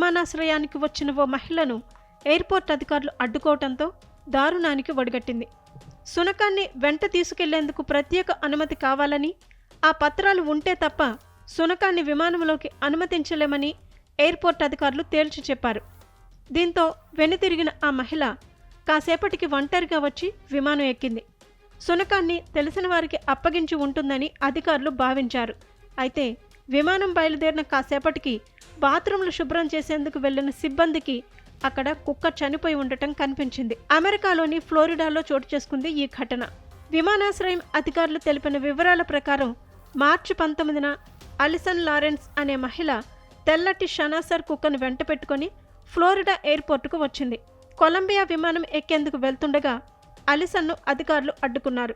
విమానాశ్రయానికి వచ్చిన ఓ మహిళను ఎయిర్పోర్ట్ అధికారులు అడ్డుకోవడంతో దారుణానికి ఒడిగట్టింది సునకాన్ని వెంట తీసుకెళ్ళేందుకు ప్రత్యేక అనుమతి కావాలని ఆ పత్రాలు ఉంటే తప్ప సునకాన్ని విమానంలోకి అనుమతించలేమని ఎయిర్పోర్ట్ అధికారులు తేల్చి చెప్పారు. దీంతో వెనుతిరిగిన ఆ మహిళ కాసేపటికి ఒంటరిగా వచ్చి విమానం ఎక్కింది. సునకాన్ని తెలిసిన వారికి అప్పగించి ఉంటుందని అధికారులు భావించారు. అయితే విమానం బయలుదేరిన కాసేపటికి బాత్రూంలు శుభ్రం చేసేందుకు వెళ్ళిన సిబ్బందికి అక్కడ కుక్క చనిపోయి ఉండటం కనిపించింది. అమెరికాలోని ఫ్లోరిడాలో చోటు చేసుకుంది ఈ ఘటన. విమానాశ్రయం అధికారులు తెలిపిన వివరాల ప్రకారం మార్చి పంతొమ్మిదిన అలిసన్ లారెన్స్ అనే మహిళ తెల్లటి షనాసర్ కుక్కను వెంట పెట్టుకొని ఫ్లోరిడా ఎయిర్పోర్టుకు వచ్చింది. కొలంబియా విమానం ఎక్కేందుకు వెళ్తుండగా అలిసన్ను అధికారులు అడ్డుకున్నారు.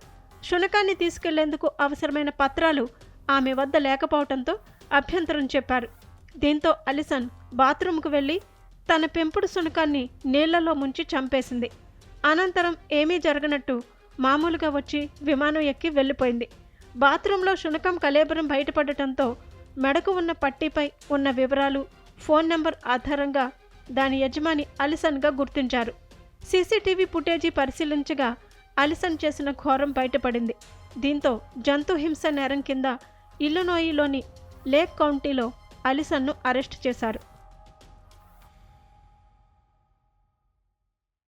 శునకాన్ని తీసుకెళ్ళేందుకు అవసరమైన పత్రాలు ఆమె వద్ద లేకపోవడంతో అభ్యంతరం చెప్పారు. దీంతో అలిసన్ బాత్రూంకు వెళ్ళి తన పెంపుడు సునకాన్ని నీళ్ళలో ముంచి చంపేసింది. అనంతరం ఏమీ జరగనట్టు మామూలుగా వచ్చి విమానం ఎక్కి వెళ్ళిపోయింది. బాత్రూంలో శునకం కలేబరం బయటపడటంతో మెడకు ఉన్న పట్టీపై ఉన్న వివరాలు ఫోన్ నెంబర్ ఆధారంగా దాని యజమాని అలిసన్గా గుర్తించారు. సీసీటీవీ ఫుటేజీ పరిశీలించగా అలిసన్ చేసిన ఘోరం బయటపడింది. దీంతో జంతు హింస నేరం కింద ఇల్లునోయిలోని లేక్ కౌంటీలో అలిసన్ను అరెస్టు చేశారు.